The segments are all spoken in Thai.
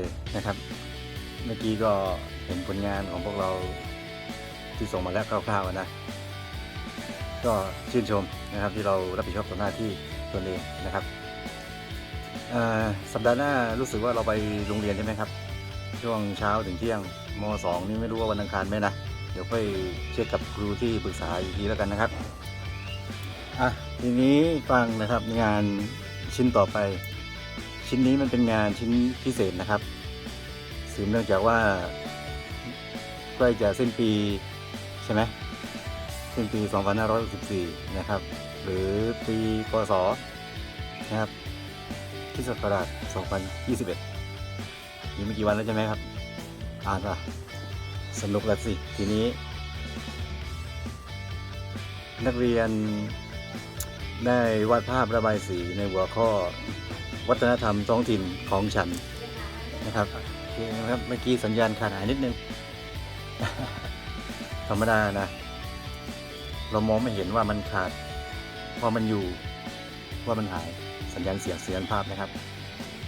คนะครับ เมื่อกี้ก็เห็นผลงานของพวกเราที่ส่งมาแล้วคร่าวๆนะ ก็ชื่นชมนะครับที่เรารับผิดชอบต่อหน้าที่ตนเองนะครับสัปดาห์หน้ารู้สึกว่าเราไปโรงเรียนใช่ไหมครับ ช่วงเช้าถึงเที่ยงมสองนี่ไม่รู้ว่าวันอังคารไหมนะเดี๋ยวค่อยเช็คกับครูที่ปรึกษาอีกทีแล้วกันนะครับอะทีนี้ฟังนะครับงานชิ้นต่อไป ชิ้นนี้มันเป็นงานชิ้นพิเศษนะครับ สืบเนื่องจากว่าใกล้จะสิ้นปีใช่ไหมสิ้นปี 2564 นะครับ หรือปีพศนะครับคริดศักราช2021นี่ไม่กี่วันแล้วใช่ไหมครับ อ่านป่ะสนุกแล้วสิทีนี้ นักเรียนได้วาดภาพระบายสีในหัวข้อ วัฒนธรรมท้องถิ่นของฉันนะครับโอเคนะครับเมื่อกี้สัญญาณขาดหายนิดนึง ธรรมดานะ เรามองไม่เห็นว่ามันขาดเพราะมันอยู่ว่ามันหายสัญญาณเสียงเสียงภาพนะครับ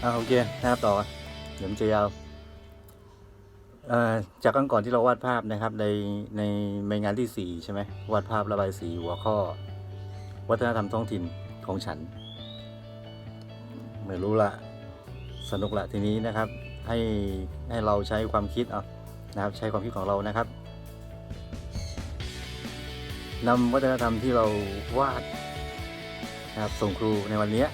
อ่าโอเคนะครับต่อเดี๋ยวมันจะยาวเอ่อจากครั้งก่อนที่เราวาดภาพนะครับ ในในในงานที่สี่ใช่ไหมวาดภาพระบายสีหัวข้อ วัฒนธรรมท้องถิ่นของฉัน ไม่รู้ละสนุกละทีนี้นะครับ ให้ให้เราใช้ความคิดเอานะครับ ใช้ความคิดของเรานะครับนำวัฒนธรรมที่เราวาดนะครับส่งครูในวันนี้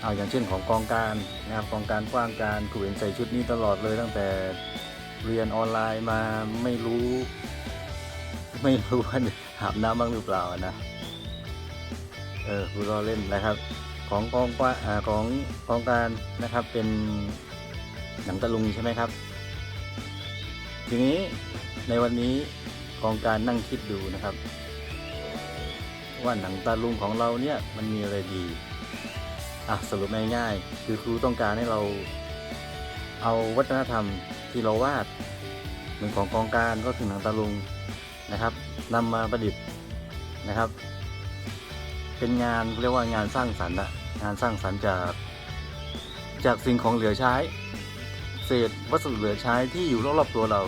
เอาอย่างเช่นของกองการนะครับกองการกว้างการครูเห็นใส่ชุดนี้ตลอดเลยตั้งแต่เรียนออนไลน์มาไม่รู้ ไม่รู้ว่าหาบน้ำบ้างหรือเปล่านะเออครูรอเล่นนะครับ ของกองว่าของกองการนะครับเป็นหนังตะลุงใช่ไหมครับ ทีนี้ในวันนี้กองการนั่งคิดดูนะครับ ว่าหนังตะลุงของเราเนี่ยมันมีอะไรดีอะสรุปง่ายๆคือครูต้องการให้เราเอาวัฒนธรรมที่เราวาดเหมือนของกองการก็คือหนังตะลุงนะครับนำมาประดิษฐ์นะครับ เป็นงานเรียกว่างานสร้างสรรค์นะ งานสร้างสรรค์จาก จากสิ่งของเหลือใช้ เศษวัสดุเหลือใช้ที่อยู่รอบๆตัวเรา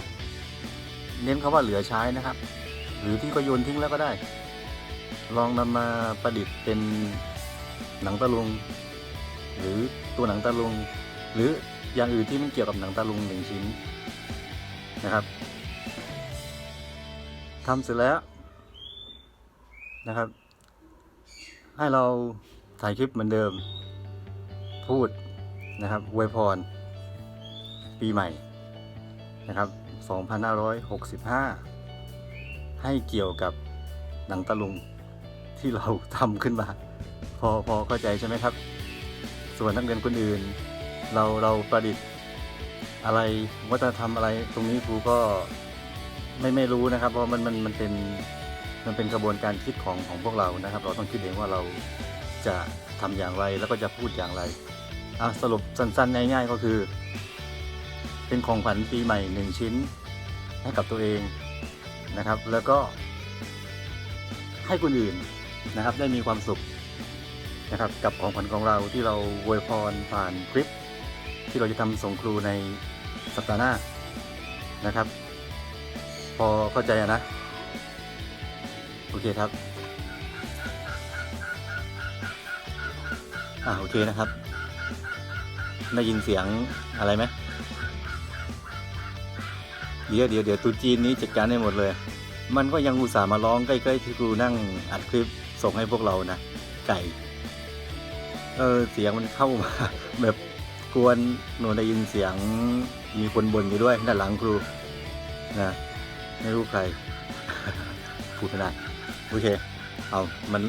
เน้นคำว่าเหลือใช้นะครับ หรือที่ก็โยนทิ้งแล้วก็ได้ ลองนำมาประดิษฐ์เป็นหนังตะลุง หรือตัวหนังตะลุง หรืออย่างอื่นที่มันเกี่ยวกับหนังตะลุงหนึ่งชิ้นนะครับทำเสร็จแล้วนะครับ ให้เรา ถ่ายคลิปเหมือนเดิม พูดนะครับอวยพร ปีใหม่นะครับ 2565 ให้เกี่ยวกับหนังตะลุงที่เราทำขึ้นมา พอพอเข้าใจใช่ไหมครับ ส่วนนักเรียนคนอื่น เราเราประดิษฐ์อะไรวัฒนธรรมอะไรตรงนี้ครูก็ไม่ไม่รู้นะครับ เพราะมันมันมันเป็นมันเป็นกระบวนการคิดของของพวกเรานะครับ เราต้องคิดเองว่าเรา จะทำอย่างไรแล้วก็จะพูดอย่างไรอะสรุปสั้นๆ ง่าย ๆ ก็คือ เป็นของขวัญปีใหม่หนึ่งชิ้นให้กับตัวเองนะครับ แล้วก็ให้คนอื่นนะครับได้มีความสุขนะครับกับของขวัญของเราที่เราอวยพรผ่านคลิป ที่เราจะทำส่งครูในสัปดาห์หน้านะครับ พอเข้าใจนะ โอเคครับ อ่าโอเคนะครับ ได้ยินเสียงอะไรไหมเดี๋ยวเดี๋ยวเดี๋ยวตูจีนนี้จัดการได้หมดเลย มันก็ยังอุตส่าห์มาร้องใกล้ๆที่ครูนั่งอัดคลิปส่งให้พวกเรานะ ไก่ เออเสียงมันเข้ามา แบบกวนหนูได้ยินเสียงมีคนบ่นอยู่ด้วยด้านหลังครูนะไม่รู้ใครพูดไม่ได้โอเค เอามัน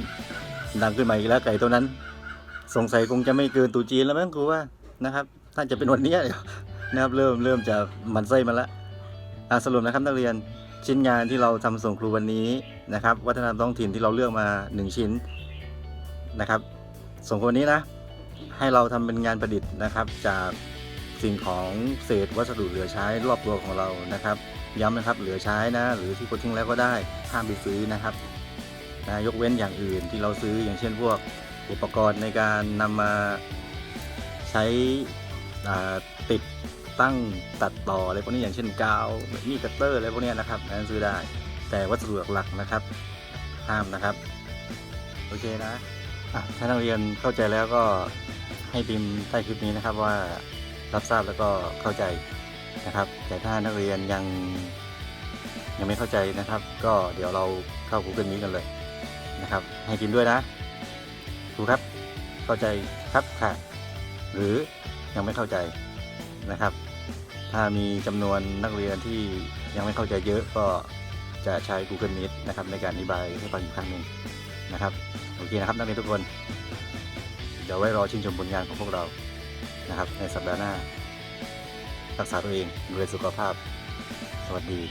ดังขึ้นมาอีกแล้วไก่ตัวนั้น สงสัยคงจะไม่เกินตูจีนแล้วมั้งครูว่านะครับถ้าจะเป็นวันเนี้ยนะครับเริ่มเริ่มจะหมันไส้มาแล้วอะสรุปนะครับนักเรียนชิ้นงานที่เราทำส่งครูวันนี้นะครับ วัฒนธรรมท้องถิ่นที่เราเลือกมาหนึ่งชิ้นนะครับ ส่งคนนี้นะ ให้เราทำเป็นงานประดิษฐ์นะครับ จากสิ่งของเศษวัสดุเหลือใช้รอบตัวของเรานะครับ ย้ำนะครับเหลือใช้นะ หรือที่คนทิ้งแล้วก็ได้ห้ามไปซื้อนะครับนะยกเว้นอย่างอื่นที่เราซื้ออย่างเช่นพวก อุปกรณ์ในการนำมาใช้ติดตั้งตัดต่ออะไรพวกนี้อย่างเช่นกาวมีดคัตเตอร์อะไรพวกนี้นะครับนั้นซื้อได้ แต่วัสดุหลักๆนะครับ ห้ามนะครับ โอเคนะะถ้านักเรียนเข้าใจแล้วก็ให้พิมพ์ใต้คลิปนี้นะครับว่ารับทราบแล้วก็เข้าใจนะครับ แต่ถ้านักเรียนยังยังไม่เข้าใจนะครับ ก็เดี๋ยวเราเข้า Google Meet กันเลยนะครับ ให้พิมพ์ด้วยนะ ครูครับเข้าใจครับค่ะ หรือยังไม่เข้าใจนะครับ ถ้ามีจำนวนนักเรียนที่ยังไม่เข้าใจเยอะก็จะใช้ Google Meet นะครับในการอธิบายให้ฟังอีกครั้งหนึ่งนะครับโอเคนะครับนักเรียนทุกคน เดี๋ยวไว้รอชื่นชมผลงานของพวกเรานะครับ ในสัปดาห์หน้า รักษาตัวเองดูแลสุขภาพ สวัสดี